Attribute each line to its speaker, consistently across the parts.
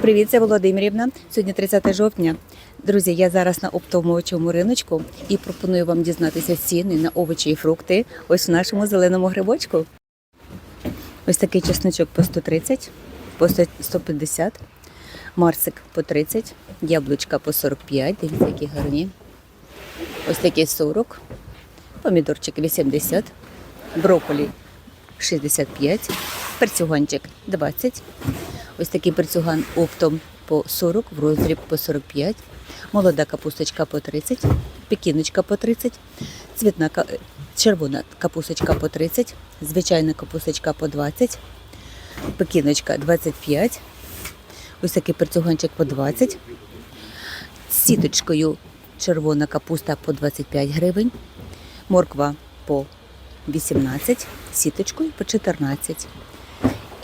Speaker 1: Привіт, це Володимирівна. Сьогодні 30 жовтня. Друзі, я зараз на оптовому риночку і пропоную вам дізнатися ціни на овочі і фрукти. Ось в нашому зеленому грибочку. Ось такий чесночок по 130, по 150, марсик по 30, яблучка по 45, дивіться, які гарні. Ось такі 40, помідорчик 80, брокколі 65, перцюганчик 20. Ось такий перцюган оптом по 40, в роздріб по 45, молода капусточка по 30, пекіночка по 30, цвітна червона капусточка по 30, звичайна капусточка по 20, пекіночка 25, ось такий перцюганчик по 20, з сіточкою червона капуста по 25 гривень, морква по 18, сіточкою по 14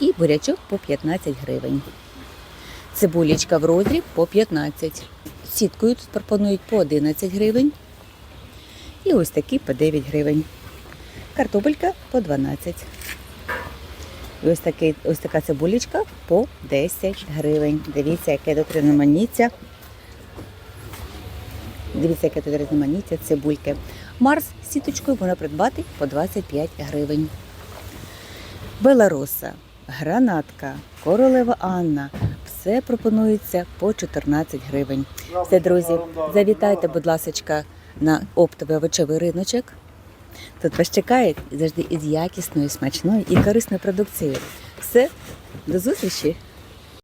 Speaker 1: і бурячок по 15 гривень. Цибулечка в роздріб по 15. Сіткою тут пропонують по 11 гривень. І ось такі по 9 гривень. Картопелька по 12. І ось, такий, ось така цибулечка по 10 гривень. Дивіться, яке тут різноманіття. Дивіться, яке тут різноманіття цибульки. Марс сіточкою можна придбати по 25 гривень. Белароса, гранатка, королева Анна. Все пропонується по 14 гривень. Все, друзі, завітайте, будь ласка, на оптовий овочевий риночок. Тут вас чекають завжди із якісною, смачною і корисною продукцією. Все, до зустрічі!